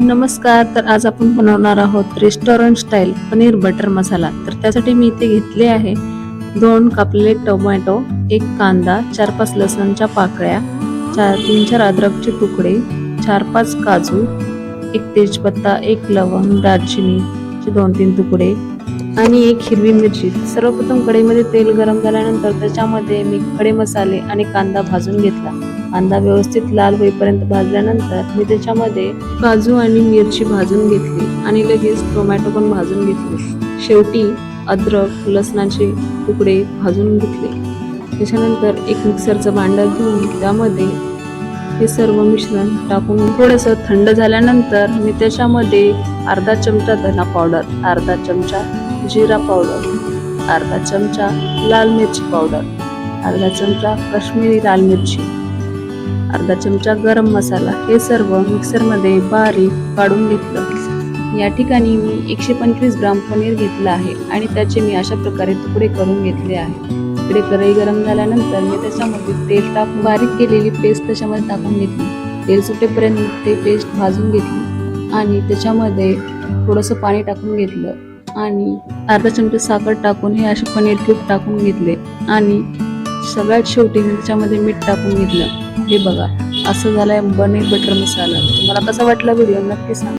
नमस्कार तर आज आपण बनवणार आहोत restaurant style paneer butter masala. तर त्यासाठी मी इथे घेतले आहे दोन कापलेले टोमॅटो एक कांदा चार पाच लसणच्या पाकळ्या चार तीन चार अद्रकचे तुकडे चार पाच काजू एक तेजपत्ता एक लवंग दालचिनीचे दोन तीन तुकडे आणि एक हिरवी मिरची. सर्वप्रथम कढईमध्ये तेल गरम झाल्यानंतर त्याच्यामध्ये मी खडे मसाले आणि कांदा भाजून घेतला. कांदा व्यवस्थित लाल होईपर्यंत भाजल्यानंतर मी त्याच्यामध्ये काजू आणि मिरची भाजून घेतली आणि लगेच टोमॅटो पण भाजून घेतले. शेवटी अद्रक लसणाचे तुकडे भाजून घेतले. त्याच्यानंतर एक मिक्सरचं भांडं घेऊन त्यामध्ये हे सर्व मिश्रण टाकून थोडंसं थंड झाल्यानंतर मी त्याच्यामध्ये अर्धा चमचा धना पावडर अर्धा चमचा जिरा पावडर अर्धा चमचा लाल मिरची पावडर अर्धा चमचा काश्मीरी लाल मिरची अर्धा चमचा गरम मसाला हे सर्व मिक्सरमध्ये बारीक काढून घेतलं. या ठिकाणी मी एकशे पंचवीस ग्राम पनीर घेतलं आहे आणि त्याचे मी अशा प्रकारे तुकडे करून घेतले आहे. इकडे कढई गरम झाल्यानंतर मी त्याच्यामध्ये तेल टाकून बारीक केलेली पेस्ट त्याच्यामध्ये टाकून घेतली. तेल सुटेपर्यंत ते पेस्ट भाजून घेतली आणि त्याच्यामध्ये थोडंसं पाणी टाकून घेतलं. आणि अर्धा चमचा साखर टाकून हे असे पनीर क्यूब टाकून घेतले आणि सगळ्यात शेवटी मी त्याच्यामध्ये मीठ टाकून घेतलं. हे बघा असं झालंय पनीर बटर मसाला. तुम्हाला कसा वाटला व्हिडिओ नक्की सांगा.